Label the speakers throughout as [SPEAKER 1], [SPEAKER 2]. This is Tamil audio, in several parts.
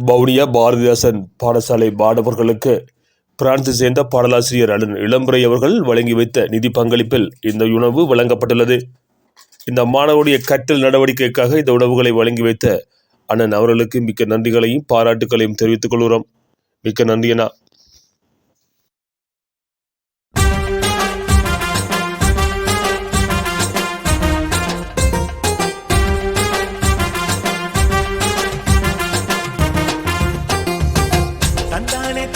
[SPEAKER 1] வவுனியா பாரதிதாசன் பாடசாலை மாணவர்களுக்கு பிரான்சை சேர்ந்த பாடலாசிரியர் அருண் இளம்புரை அவர்கள் வழங்கி வைத்த நிதி பங்களிப்பில் இந்த உணவு வழங்கப்பட்டுள்ளது. இந்த மாணவருடைய கற்றல் நடவடிக்கைக்காக இந்த உணவுகளை வழங்கி வைத்த அண்ணன் அவர்களுக்கு மிக்க நன்றிகளையும் பாராட்டுகளையும் தெரிவித்துக் கொள்கிறோம். மிக்க நன்றி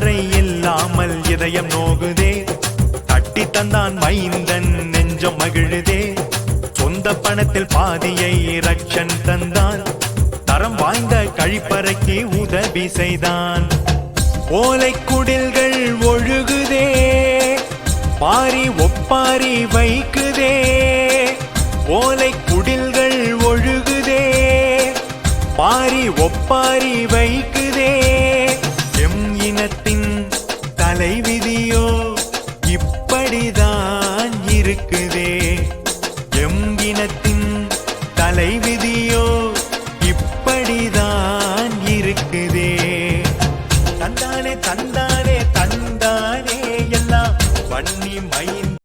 [SPEAKER 2] வரை இல்லாமல் இதயம் நோகுதே. தட்டி தந்தான் மைந்தன் நெஞ்சம் மகிழுதே. சொந்த பணத்தில் பாதியை ரட்சன் தந்தான். தரம் வாய்ந்த கழிப்பறைக்கு உதவி செய்தான். ஓலை குடில்கள் ஒழுகுதே. பாரி ஒப்பாரி வைக்குதே. ஓலை குடில்கள் ஒழுகுதே. பாரி ஒப்பாரி வைக்குதே. இருக்குதே. எம் இனத்தின் தலைவிதியோ.